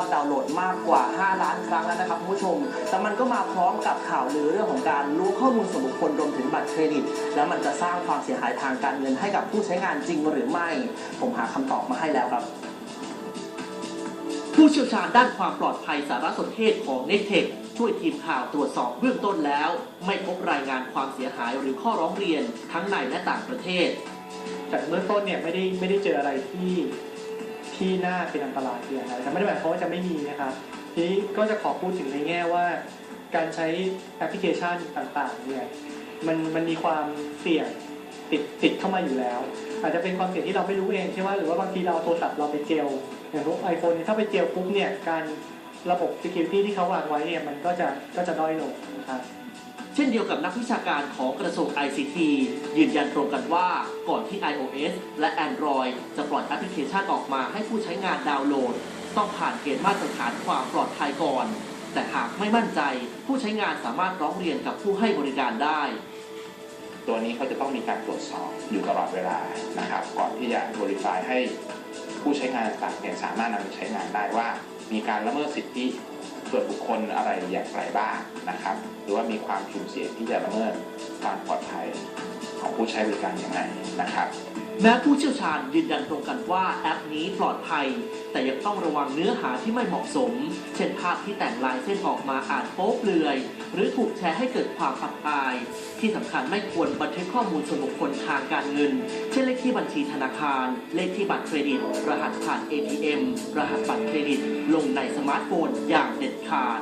อดดาวน์โหลดมากกว่า 5 ล้านครั้งแล้วนะครับคุณผู้ชม แต่มันก็มาพร้อมกับข่าวลือเรื่องของการรู้ข้อมูลส่วนบุคคลรวมถึงบัตรเครดิต แล้วมันจะสร้างความเสียหายทางการเงินให้กับผู้ใช้งานจริงหรือไม่ ผมหาคำตอบมาให้แล้วครับผู้เชี่ยวชาญด้านความปลอดภัยสารสนเทศของ n e t t e c h ช่วยทีมข่าวตรวจสอบเบื้องต้นแล้ว ไม่พบรายงานความเสียหายหรือข้อร้องเรียนทั้งในและต่างประเทศ จากเบื้องต้นเนี่ยไม่ได้ไม่ได้เจออะไรที่ ที่น่าเป็นอันตรายเพียงอะไรแต่ไม่ได้หมายความว่าจะไม่มีนะครับทีนี้ก็จะขอพูดถึงในแง่ว่า การใช้แอปพลิเคชันต่างๆเนี่ยมันมันมีความเสี่ยงติดติดเข้ามาอยู่แล้ว อาจจะเป็นความเสี่ยงที่เราไม่รู้เองใช่ไหมหรือว่าบางทีเราเอาโทรศัพท์เราไปเจลอย่างพวกไอโฟนถ้าไปเจลปุ๊บเนี่ยการระบบ security ที่เขาวางไว้เนี่ยมันก็จะก็จะด้อยลงนะครับ เช่นเดียวกับนักวิชาการของกระทรวง ICT ยืนยันตรงกันว่าก่อนที่ iOS และ Android จะปล่อยแอปพลิเคชันออกมาให้ผู้ใช้งานดาวน์โหลด ต้องผ่านเกณฑ์มาตรฐานความปลอดภัยก่อน แต่หากไม่มั่นใจ ผู้ใช้งานสามารถร้องเรียนกับผู้ให้บริการได้ ตัวนี้เขาจะต้องมีการตรวจสอบอยู่ตลอดเวลานะครับ ก่อนที่จะ verify ให้ผู้ใช้งานต่างๆเนี่ยสามารถนำไปใช้งานได้ว่า มีการละเมิดสิทธิ ส่วนบุคคลอะไรอย่างไรบ้างนะครับ หรือว่ามีความสุ่มเสี่ยงที่จะละเมิดความปลอดภัย ผู้ใช้บริการย่างไรนะครับแม้ผู้เชี่ยวชาญยืนยันตรงกันว่าแอปนี้ปลอดภัย แต่ยังต้องระวังเนื้อหาที่ไม่เหมาะสม เช่นภาพที่แต่งลายเส้นออกมาอาจโป๊เปลือย หรือถูกแชร์ให้เกิดความอับอาย ที่สำคัญไม่ควรบันทึกข้อมูลส่วนบุคคลทางการเงิน เช่นเลขที่บัญชีธนาคาร เลขที่บัตรเครดิต รหัสผ่าน ATM รหัสบัตรเครดิต ลงในสมาร์ทโฟนอย่างเด็ดขาด